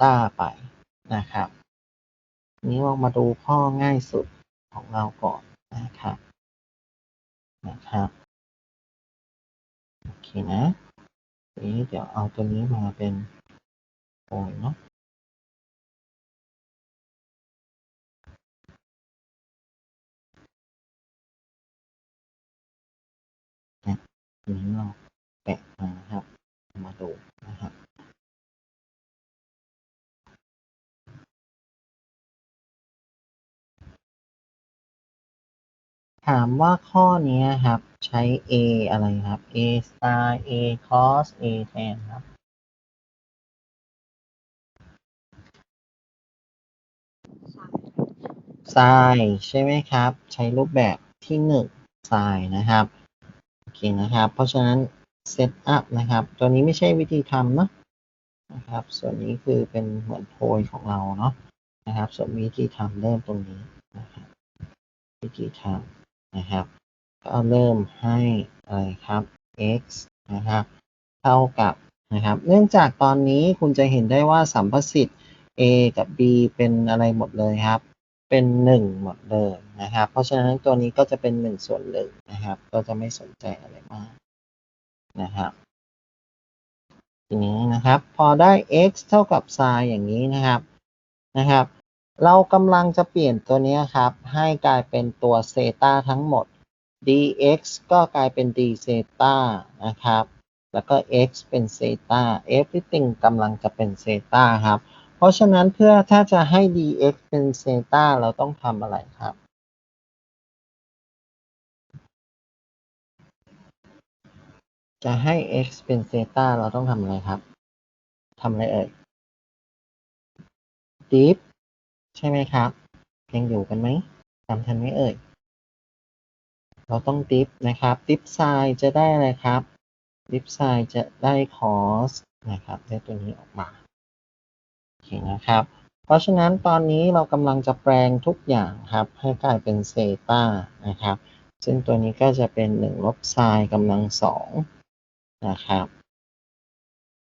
ต้าไปนะครับ นี้เรามาดูข้อง่ายสุดของเราก่อนนะครับนะครับโอเคนะทีนี้เดี๋ยวเอาตัวนี้มาเป็นโอยเนาะนี่ยทีนี้เราแปะมานะครับ มาดูนะครับ ถามว่าข้อนี้ครับใช้ a อะไรครับ a star a cos a tan ครับ sin ใช่ไหมครับ ใช้รูปแบบที่หนึ่ง sin นะครับ โอเคนะครับ เพราะฉะนั้น set up นะครับ ตัวนี้ไม่ใช่วิธีทำเนาะนะครับ ส่วนนี้คือเป็นเหมือนโพยของเราเนาะนะครับ ส่วนวิธีทำเริ่มตรงนี้นะครับวิธีทำ นะครับ ก็เริ่มให้อะไรครับ x นะครับ เท่ากับนะครับ เนื่องจากตอนนี้คุณจะเห็นได้ว่าสัมประสิทธิ์ a กับ b เป็นอะไรหมดเลยครับ เป็น 1 หมดเลยนะครับ เพราะฉะนั้นตัวนี้ก็จะเป็น 1 ส่วนหนึ่งนะครับ ก็จะไม่สนใจอะไรมากนะครับทีนี้นะครับ พอได้ x เท่ากับ sin อย่างนี้นะครับนะครับ เรากำลังจะเปลี่ยนตัวนี้ครับ ให้กลายเป็นตัวเซตาทั้งหมด dx ก็กลายเป็น d เซตานะครับ แล้วก็ x เป็นเซตา everything กำลังจะเป็นเซตาครับ เพราะฉะนั้นเพื่อถ้าจะให้ dx เป็นเซตาเราต้องทำอะไรครับ จะให้ x เป็นเซตาเราต้องทำอะไรครับทำอะไรเอ่ย dip ใช่ไหมครับ ยังอยู่กันไหมจำทันไหมเอ่ย เราต้องดิฟนะครับ ดิฟไซจะได้อะไรครับ ดิฟไซจะได้คอสนะครับได้ตัวนี้ออกมาโอเคนะครับ เพราะฉะนั้นตอนนี้เรากำลังจะแปลงทุกอย่างครับ ให้กลายเป็นเซตานะครับ ซึ่งตัวนี้ก็จะเป็น1ลบไซกำลังสองนะครับ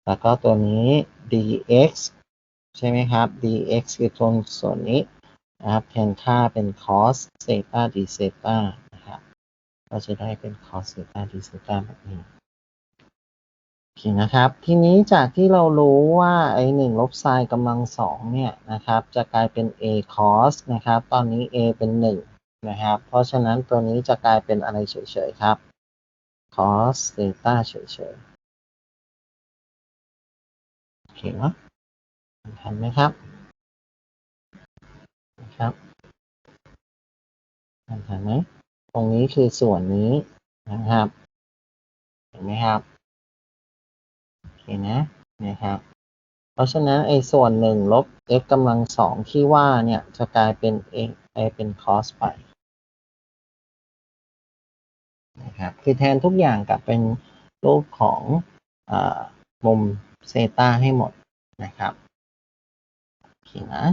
แล้วก็ตัวนี้ dx ใช่ไหมครับ dx คือตรงส่วนนี้นะครับแทนค่าเป็น cos เซตา d เซตานะครับก็จะได้เป็น cos เซตา d เซตาแบบนี้โอเคนะครับ ทีนี้จากที่เรารู้ว่าไอ้หนึ่งลบไซน์กำลังสองเนี่ยนะครับ จะกลายเป็น a cos นะครับ ตอนนี้ a เป็นหนึ่งนะครับ เพราะฉะนั้นตัวนี้จะกลายเป็นอะไรเฉยๆครับ cos เซตาเฉยๆโอเคเนาะ ทันไหมครับนะครับทันทันไหมตรงนี้คือส่วนนี้นะครับ เห็นไหมครับโอเคนะนะครับ เพราะฉะนั้นไอ้ส่วนหนึ่งลบ x กำลังสองที่ว่าเนี่ยจะกลายเป็น x ไปเป็น cos ไปนะครับคือแทนทุกอย่างกลับเป็นรูปของอมุมเซตาให้หมดนะครับ โอเคนะ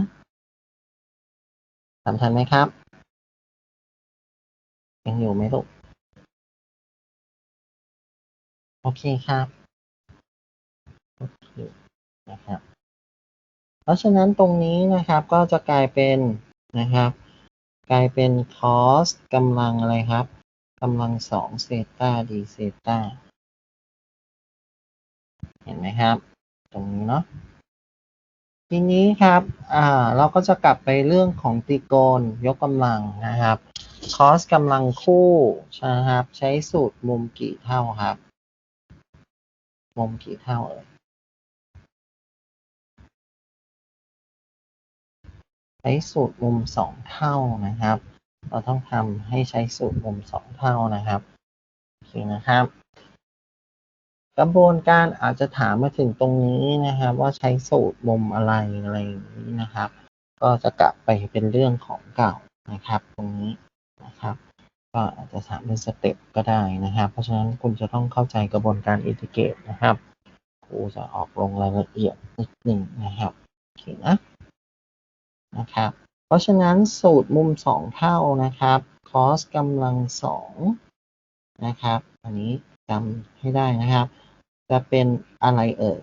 ทำทันไหมครับ ยังอยู่ไหมลูก โอเคครับโอเคนะครับ เพราะฉะนั้นตรงนี้นะครับก็จะกลายเป็นนะครับ กลายเป็น cos กำลังอะไรครับกำลังสองเซต้าดีเซต้าเห็นไหมครับ ตรงนี้เนาะ ทีนี้ครับอ่าเราก็จะกลับไปเรื่องของตรีโกณยกกำลังนะครับ cos กำลังคู่นะครับ ใช้สูตรมุมกี่เท่าครับ มุมกี่เท่าเอ่ยใช้สูตรมุมสองเท่านะครับ เราต้องทำให้ใช้สูตรมุมสองเท่านะครับโอเคนะครับ กระบวนการอาจจะถามมาถึงตรงนี้นะครับ ว่าใช้สูตรมุมอะไรอะไรอย่างนี้นะครับ ก็จะกลับไปเป็นเรื่องของเก่านะครับ ตรงนี้นะครับ ก็อาจจะถามเป็นสเต็ปก็ได้นะครับ เพราะฉะนั้นคุณจะต้องเข้าใจกระบวนการอินทิเกรตนะครับครูจะออกลงรายละเอียดนิดหนึ่งนะครับโอเคนะนะครับ เพราะฉะนั้นสูตรมุมสองเท่านะครับ cos กำลังสอง นะครับ อันนี้จำให้ได้นะครับ จะเป็นอะไรเอ่ย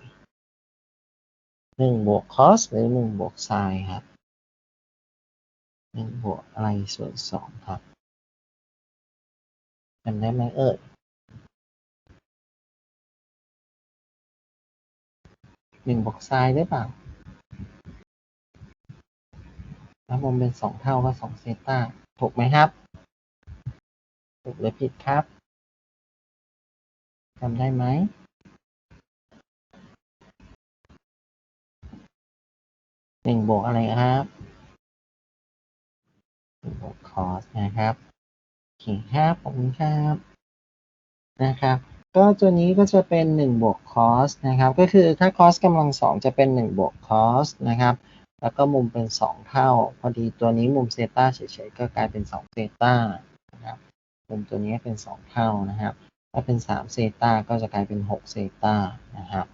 หนึ่งบวกคอสหรือหนึ่งบวกไซน์ครับหนึ่งบวกอะไรส่วนสองครับจำได้ไหมเอ่ยหนึ่งบวกไซน์หรือเปล่าแล้วมุมเป็นสองเท่าก็สองเซตาถูกไหมครับ ถูกหรือผิดครับ จำได้ไหมหนึ่งบวกอะไรครับบวกคอสนะครับโอเคครับผมครับนะครับ ก็ตัวนี้ก็จะเป็นหนึ่งบวกคอสนะครับ ก็คือถ้าคอสกำลังสองจะเป็นหนึ่งบวกคอสนะครับ แล้วก็มุมเป็นสองเท่า พอดีตัวนี้มุมเซต้าเฉยๆก็กลายเป็นสองเซต้านะครับ มุมตัวนี้เป็นสองเท่านะครับ ถ้าเป็นสามเซตาก็จะกลายเป็นหกเซตานะครับ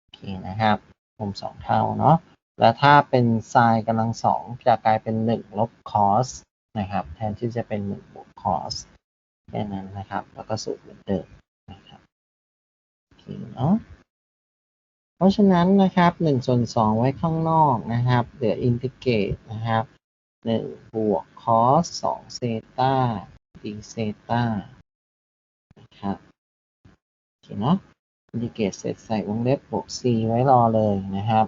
โอเคนะครับมุมสองเท่าเนาะแล้วถ้าเป็นไซน์กำลังสองจะกลายเป็นหนึ่งลบคอสนะครับ แทนที่จะเป็นหนึ่งบวกคอสแค่นั้นนะครับ แล้วก็สูตรเหมือนเดิมนะครับโอเคเนาะเพราะฉะนั้นนะครับหนึ่งส่วนสองไว้ข้างนอกนะครับเหลืออินทิเกรตนะครับหนึ่งบวกคอสสองเซตาดีเซตา นะครับโอเคเนาะอินทิเกรตเสร็จใส่วงเล็บบวก c ไว้รอเลยนะครับ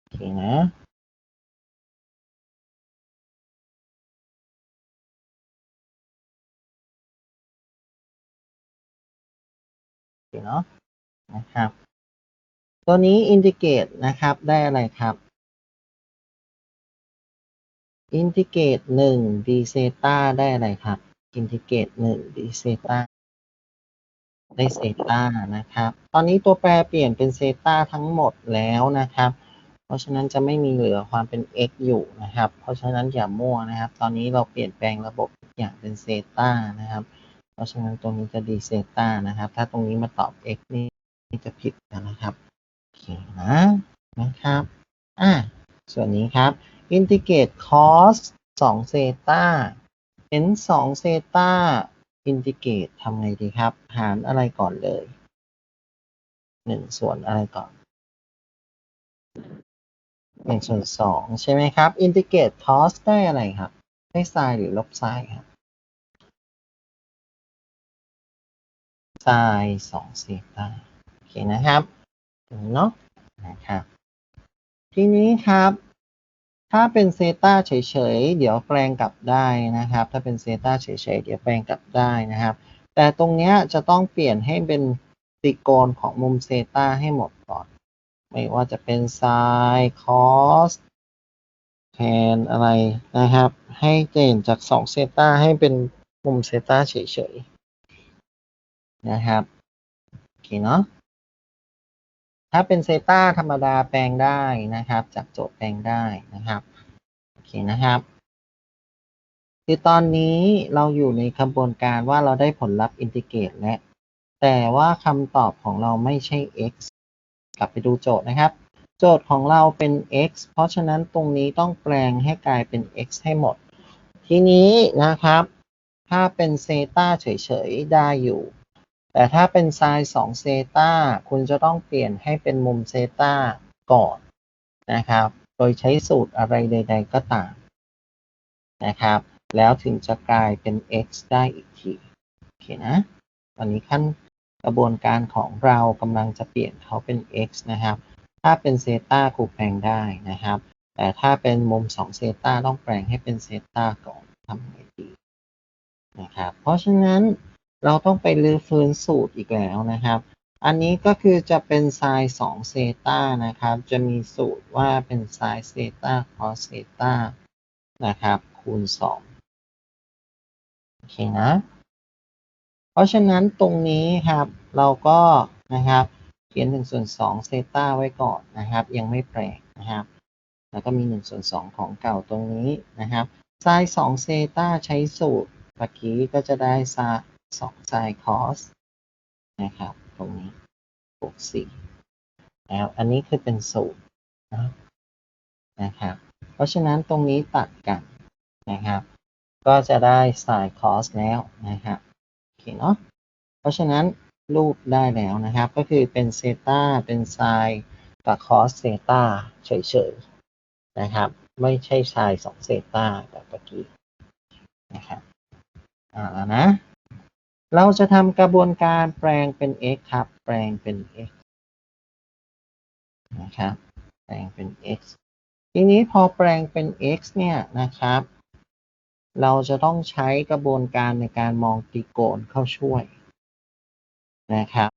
โอเคนะโอเคเนาะนะครับ ตัวนี้อินทิเกรตนะครับได้อะไรครับอินทิเกรตหนึ่งดีเซตาได้อะไรครับ อินทิเกรตหนึ่งดีเซตา ได้เซตานะครับ ตอนนี้ตัวแปรเปลี่ยนเป็นเซตาทั้งหมดแล้วนะครับ เพราะฉะนั้นจะไม่มีเหลือความเป็น x อยู่นะครับ เพราะฉะนั้นอย่ามั่วนะครับ ตอนนี้เราเปลี่ยนแปลงระบบทุกอย่างเป็นเซตานะครับ เพราะฉะนั้นตรงนี้จะดีเซตานะครับ ถ้าตรงนี้มาตอบ x นี่จะผิดนะครับโอเคนะนะครับ อ่าส่วนนี้ครับอินทิเกรตคอสสองเซตาเห็นสองเซตา อินทิเกรตทำไงดีครับ หารอะไรก่อนเลยหนึ่งส่วนอะไรก่อนหนึ่งส่วนสองใช่ไหมครับ อินทิเกรตคอสได้อะไรครับ ได้ไซน์หรือลบไซน์ครับไซน์สองเซตาโอเคนะครับเนาะนะครับ ทีนี้ครับ ถ้าเป็นเซตาเฉยๆ เดี๋ยวแปลงกลับได้นะครับ ถ้าเป็นเซตาเฉยๆ เดี๋ยวแปลงกลับได้นะครับ แต่ตรงเนี้ยจะต้องเปลี่ยนให้เป็นตรีโกณของมุมเซตาให้หมดก่อน ไม่ว่าจะเป็นไซน์คอสแทนอะไรนะครับ ให้เปลี่ยนจาก2เซตาให้เป็นมุมเซตาเฉยๆ นะครับ โอเคเนาะ ถ้าเป็นเซตาธรรมดาแปลงได้นะครับ จากโจทย์แปลงได้นะครับ โอเคนะครับ คือตอนนี้เราอยู่ในกระบวนการว่าเราได้ผลลัพธ์อินทิเกรตแล้วแต่ว่าคำตอบของเราไม่ใช่ x กลับไปดูโจทย์นะครับ โจทย์ของเราเป็น x เพราะฉะนั้นตรงนี้ต้องแปลงให้กลายเป็น x ให้หมด ทีนี้นะครับ ถ้าเป็นเซตาเฉยๆ ได้อยู่ แต่ถ้าเป็นไซน์2เซตาคุณจะต้องเปลี่ยนให้เป็นมุมเซตาก่อนนะครับ โดยใช้สูตรอะไรใด ๆ ก็ตามนะครับ แล้วถึงจะกลายเป็น x ได้อีกทีโอเคนะตอนนี้ขั้นกระบวนการของเรากำลังจะเปลี่ยนเขาเป็น x นะครับ ถ้าเป็นเซตาครูแปลงได้นะครับ แต่ถ้าเป็นมุม2เซตาต้องแปลงให้เป็นเซตาก่อนทำไงดีนะครับ เพราะฉะนั้น เราต้องไปรื้อฟื้นสูตรอีกแล้วนะครับ อันนี้ก็คือจะเป็นไซน์2เซตานะครับ จะมีสูตรว่าเป็นไซน์เซตาคอสเซตานะครับ คูณ 2 โอเคนะ เพราะฉะนั้นตรงนี้ครับ เราก็นะครับเขียน1ส่วน2เซตาไว้ก่อนนะครับ ยังไม่แปลงนะครับ แล้วก็มี1ส่วน2ของเก่าตรงนี้นะครับไซน์2เซตาใช้สูตรเมื่อกี้ก็จะได้ไซน์ 2ไซน์คอสนะครับ ตรงนี้บวก4แล้วอันนี้คือเป็นสูตรนะครับ เพราะฉะนั้นตรงนี้ตัดกันนะครับ ก็จะได้ไซน์คอสแล้วนะครับโอเคเนาะเพราะฉะนั้นรูปได้แล้วนะครับ ก็คือเป็นเซตาเป็นไซน์กับคอสเซตาเฉยๆนะครับ ไม่ใช่ไซน์สองเซตาแบบเมื่อกี้นะครับอ่านะ เราจะทำกระบวนการแปลงเป็น x ครับ แปลงเป็น x นะครับ แปลงเป็น x ทีนี้พอแปลงเป็น x เนี่ยนะครับ เราจะต้องใช้กระบวนการในการมองตรีโกณเข้าช่วยนะครับ